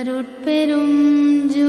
അരുട്പെരും ജോ